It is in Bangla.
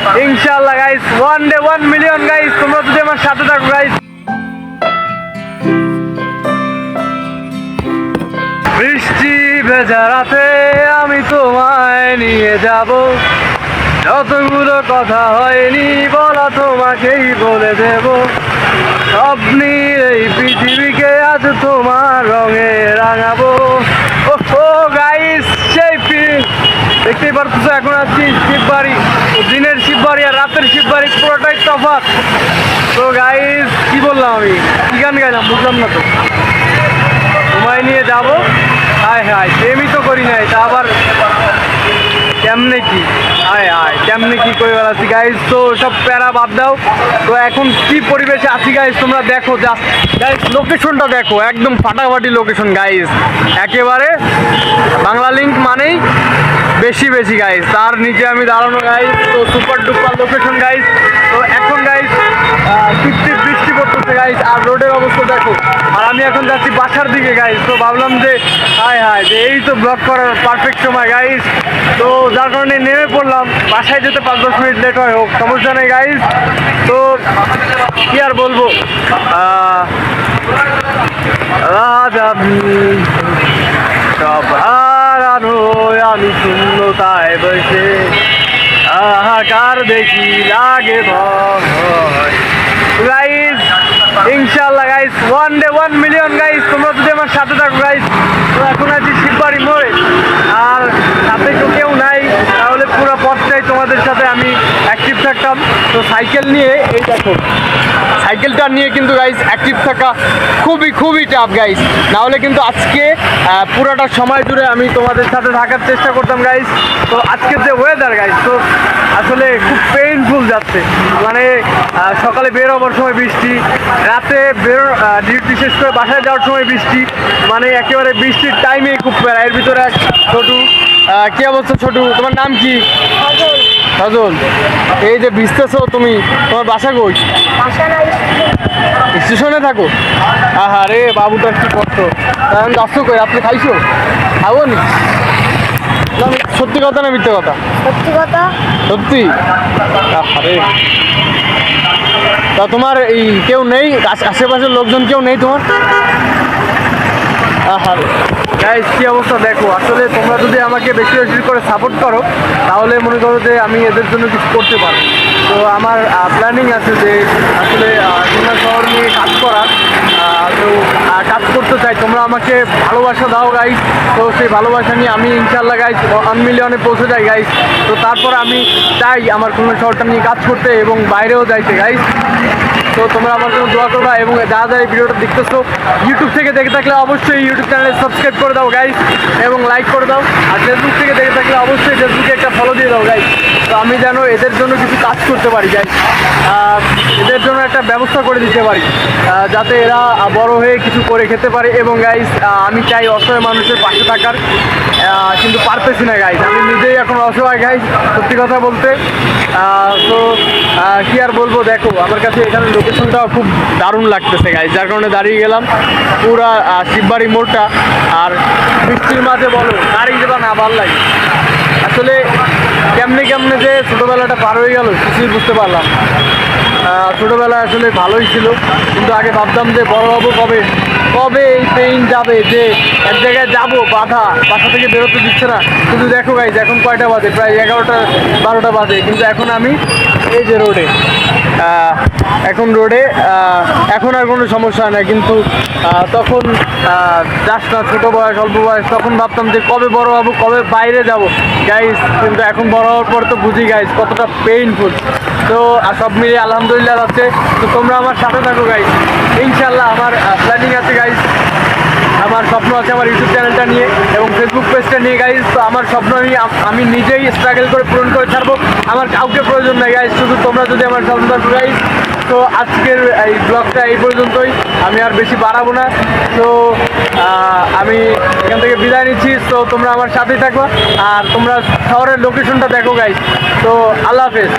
ইনশাল্লাহ guys one day one million guys তোমরা যদি আমার সাথে থাকো গাইস বৃষ্টি ভেজা রাতে আমি তোমায় নিয়ে যাব। যতগুলো কথা হয়নি, বলা তোমাকেই বলে দেব। স্বপ্নের এই পৃথিবীকে আজ তোমার রঙে রাঙাবো ও গাইস সেই পি- দেখতেই পারতেছো, এখন আছি শিববাড়ি, দিনের শিববাড়ি আর রাতের শিববাড়ি, পুরোটাই তফাৎ। তো গাইস কি বললাম আমি? কি গান গাইলাম? বুঝলাম না তো। তোমায় নিয়ে যাব। হায় হায়, প্রেমই তো করি নাই। তা আবার কেমনে কি? হায় হায়, কেমনে কি করে বেড়াচ্ছি? গাইজ তো সব প্যারা বাদ দাও। তো এখন কি পরিবেশে আছি গাইজ তোমরা দেখো জাস্ট গাইজ লোকেশনটা দেখো, একদম ফাটাফাটি লোকেশন গাইজ একেবারে বাংলা লিঙ্ক মানেই বেশি বেশি গাইজ তার নিচে আমি দাঁড়ানো গাইজ তো সুপার ডুপার লোকেশন গাইজ তো এখন গাইজ বৃষ্টি বৃষ্টি পড়তেছে গাইজ আর রোডের অবস্থা দেখো। আর আমি এখন যাচ্ছি বাসার দিকে গাইজ তো ভাবলাম যে, হায় হায়, যে এই তো ব্লক করার পারফেক্ট সময় গাইজ তো যার কারণে নেমে পড়লাম। বাসায় যেতে পাঁচ, দশ মিনিট লেট হয় হোক, সমস্যা নেই গাইজ তো কি আর বলব? আমি শূন্যতায় বসে হাহাকার দেখি লাগে ভয় গাইস ইনশাল্লাহ guys one day one million guys তোমরা যদি আমার সাথে থাকো গাইজ তো এখন আছি শিববাড়ি মোড়ে আর সাথে তো কেউ নাই তাহলে পুরো পথটাই তোমাদের সাথে আমি অ্যাক্টিভ থাকতাম তো সাইকেল নিয়ে, এই দেখো, সাইকেলটা নিয়ে কিন্তু গাইজ অ্যাক্টিভ থাকা খুবই খুবই টাফ গাইজ নাহলে কিন্তু আজকে পুরোটা সময় জুড়ে আমি তোমাদের সাথে থাকার চেষ্টা করতাম গাইজ তো আজকের যে ওয়েদার গাইজ তো আসলে খুব পেইনফুল যাচ্ছে। মানে সকালে বের হবার সময় বৃষ্টি, রাতে বেরো ডিউটি শেষ করে বাসায় যাওয়ার সময় বৃষ্টি মানে একেবারে বৃষ্টির টাইমেই খুব প্যারা এর ভিতরে এক ছোটু কি অবস্থা ছোটু? তোমার নাম কি? সজল এই যে ভিজতেছো তুমি তোমার বাসা কই? স্টেশনে থাকো। আহা রে বাবু তো কি করতো এখন যাচ্ছ কই? আপনি খাইছো? খাব নি? না, সত্যি কথা না মিথ্যে কথা? সত্যি কথা? সত্যি? আরে তা তোমার এই কেউ নেই? আশেপাশের লোকজন কেউ নেই তোমার? আহারে। গাইস কি অবস্থা? দেখো, আসলে তোমরা যদি আমাকে বেশি বেশি করে সাপোর্ট করো, তাহলে মনে করো যে আমি এদের জন্য কিছু করতে পারব। তো আমার প্ল্যানিং আছে যে আসলে খুলনা শহর নিয়ে কাজ করার তো কাজ করতে চাই। তোমরা আমাকে ভালোবাসা দাও গাইস তো সেই ভালোবাসা নিয়ে আমি ইনশাল্লাহ গাইস ওয়ান মিলিয়নে পৌঁছে যাই গাইস তো তারপর আমি চাই আমার খুলনা শহরটা নিয়ে কাজ করতে এবং বাইরেও যাইতে গাইস তো তোমরা আমার জন্য দোয়া করবা এবং যা যারা এই ভিডিওটা দেখতেছো ইউটিউব থেকে দেখে থাকলে অবশ্যই ইউটিউব চ্যানেলে সাবস্ক্রাইব করে দাও গাইস এবং লাইক করে দাও। আর ফেসবুক থেকে দেখে থাকলে অবশ্যই ফেসবুকে একটা ফলো দিয়ে দাও গাইস তো আমি যেন এদের জন্য কিছু কাজ করতে পারি গাইস এদের জন্য একটা ব্যবস্থা করে দিতে পারি যাতে এরা বড় হয়ে কিছু করে খেতে পারে এবং গাইস আমি চাই অসহায় মানুষের পাশে থাকার কিন্তু পারতেছি না গাইস আমি নিজেই এখন অসহায় গাইস সত্যি কথা বলতে। তো কি আর বলব, দেখো, আমার কাছে এখানে লোকেশনটাও খুব দারুণ লাগতেছে গাইস যার কারণে দাঁড়িয়ে গেলাম পুরা শিববাড়ি মোড়টা। আর বৃষ্টির মাঝে বলো, গাড়ি যেটা না ভালো লাগে আসলে কেমনে কেমনে যে ছোটোবেলাটা পার হয়ে গেল কিছুই বুঝতে পারলাম ছোটোবেলায় আসলে ভালোই ছিল। কিন্তু আগে ভাবতাম যে বড় হব কবে? কবে এই পেইন যাবে যে এক জায়গায় যাব, বাধা, বাসা থেকে বেরোতে দিচ্ছে না। কিন্তু দেখো গাইজ এখন কয়টা বাজে? প্রায় এগারোটা, বারোটা বাজে। কিন্তু এখন আমি এই যে রোডে এখন রোডে এখন আর কোনো সমস্যা হয় না কিন্তু তখন যাস না, ছোটো বয়স, অল্প বয়স, তখন ভাবতাম যে কবে বড় হব, কবে বাইরে যাব। গাইজ কিন্তু এখন বড় হওয়ার পর তো বুঝি গাইজ কতটা পেইনফুল তো আর সব মিলে আলহামদুলিল্লাহ আছে তো তোমরা আমার সাথে থাকো গাইজ ইনশাল্লাহ আমার প্ল্যানিং আছে গাইজ আমার স্বপ্ন আছে আমার ইউটিউব চ্যানেলটা নিয়ে এবং ফেসবুক পেজটা নিয়ে গাইজ তো আমার স্বপ্ন আমি আমি নিজেই স্ট্রাগল করে পূরণ করে ছাড়বো। আমার কাউকে প্রয়োজন নেই গাইজ শুধু তোমরা যদি আমার স্বপ্ন থাকো গাইজ তো আজকের এই ব্লগটা এই পর্যন্তই। আমি আর বেশি বাড়াবো না। তো আমি এখান থেকে বিদায় নিচ্ছি। তো তোমরা আমার সাথেই থাকো। আর তোমরা শহরের লোকেশনটা দেখো গাই তো আল্লাহ হাফেজ।